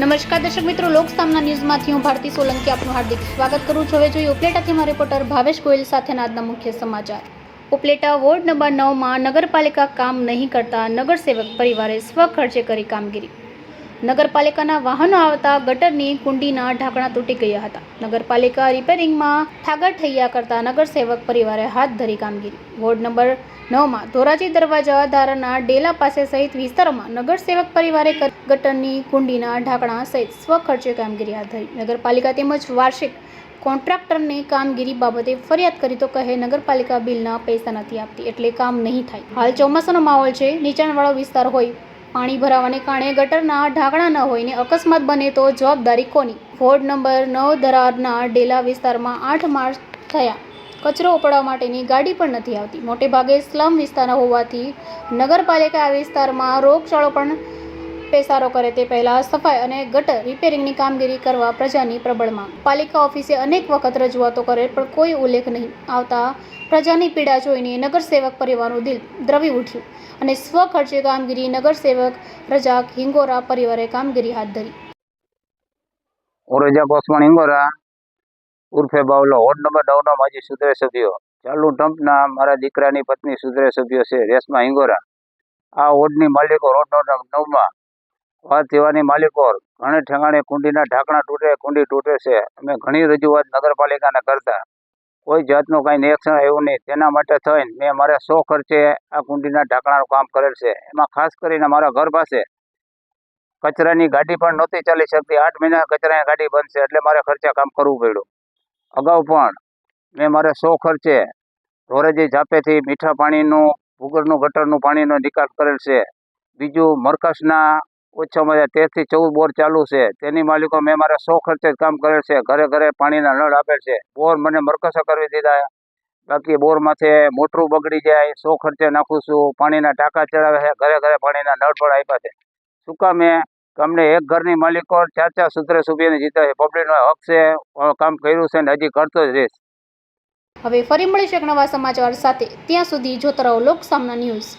નમસ્કાર દર્શક મિત્રો, લોકસામના ન્યૂઝમાંથી હું ભારતી સોલંકી આપનું હાર્દિક સ્વાગત કરું છું. હવે જોઈએ ઉપલેટાથી મારા રિપોર્ટર ભાવેશ ગોયલ સાથેના આજના મુખ્ય સમાચાર. ઉપલેટા વોર્ડ નંબર નવમાં નગરપાલિકા કામ નહીં કરતા નગરસેવક પરિવારે સ્વખર્ચે કરી કામગીરી. નગરપાલિકાના વાહનો આવતા ગટરની કુંડીના ઢાંકણા તૂટી ગયા હતા. નગરપાલિકા રિપેરિંગમાં ઠાગરઠૈયા કરતા નગરસેવક પરિવારે હાથ ધરી કામગીરી. વોર્ડ નંબર નવમાં ધોરાજી દરવાજા ધારાના ડેલા પાસે સહિત વિસ્તારોમાં નગરસેવક પરિવારે ગટરની કુંડીના ઢાંકણા સહિત સ્વખર્ચે કામગીરી હાથ ધરી. નગરપાલિકા તેમજ વાર્ષિક કોન્ટ્રાક્ટરની કામગીરી બાબતે ફરિયાદ કરી તો કહે, નગરપાલિકા બિલના પૈસા નથી આપતી એટલે કામ નહીં થાય. હાલ ચોમાસાનો માહોલ છે, નીચાણવાળો વિસ્તાર હોય પાણી ભરાવાને કારણે ગટરના ઢાંકણા ન હોઈને અકસ્માત બને તો જવાબદારી કોની? વોર્ડ નંબર નવ દરારના ડેલા વિસ્તારમાં આઠ માર્ચ થયા. કચરો ઉપડવા માટેની ગાડી પણ નથી આવતી. મોટે ભાગે સ્લમ વિસ્તાર હોવાથી નગરપાલિકા આ વિસ્તારમાં રોગચાળો પણ પેસારો કરે તે પહેલાં સફાઈ અને ગટર રિપેરિંગની કામગીરી કરવા પ્રજાની પ્રબળ માંગ પાલિકા ઓફિસે અનેક વખત રજૂઆતો કરે પણ કોઈ ઉલ્લેખ નહીં. આવતા પ્રજાની પીડા જોઈને નગરસેવક પરિવારનું દિલ દ્રવી ઉઠ્યું અને સ્વખર્ચે કામગીરી નગરસેવક રજાક હિંગોરા પરિવારે કામગીરી હાથ ધરી. ઓરેજા કોસમણ હિંગોરા, ઉર્ફે બાવલો. વોર્ડ નંબર નવનો માજી સુધરે સભ્યો. ચાલુ ટ્રમ્પના મારા દીકરાની પત્ની સુધરે સભ્યો છે રેશમા હિંગોરા. આ હોડની માલિકો રોડ નંબર નવમાં વાત સેવાની માલિકો ઘણે ઠેકાણે કુંડીના ઢાંકણા તૂટે, કુંડી તૂટે છે. અમે ઘણી રજૂઆત નગરપાલિકાને કરતા. કોઈ જાતનું કાંઈ નિરીક્ષણ આવ્યું નહીં. તેના માટે થઈને મેં મારા સો ખર્ચે આ કુંડીના ઢાંકણાનું કામ કરેલ છે. એમાં ખાસ કરીને મારા ઘર પાસે કચરાની ગાડી પણ નહોતી ચાલી શકતી. આઠ મહિના કચરાની ગાડી છે, એટલે મારે ખર્ચે કામ કરવું પડ્યું. અગાઉ પણ મેં મારે સો ખર્ચે ધોરેજી ઝાપેથી મીઠા પાણીનું ભૂગરનું ગટરનું પાણીનો નિકાલ કરેલ છે. બીજું મરકસના ઓછામાં તેરથી ચૌદ બોર ચાલુ છે. તેની માલિકો મેં મારે સો ખર્ચે કામ કરેલ છે. ઘરે ઘરે પાણીના નળ આપેલ છે. બોર મને મરકસો કરવી દીધા. બાકી બોર માથે મોટરું બગડી જાય, સો ખર્ચે નાખું છું. પાણીના ટાંકા ચડાવે છે. ઘરે ઘરે પાણીના નળ પણ આપ્યા છે. શું કામે એ? અમને એક ઘરની માલિકો ચાર ચાર સૂત્રે સુભીને જીતે છે. પબ્લિકનો હક છે. કામ કર્યું છે ને હજી કરતો જ રહીશ. હવે ફરી મળીશું એક નવા સમાચાર સાથે. ત્યાં સુધી જોતા રહો લોકસામના ન્યૂઝ.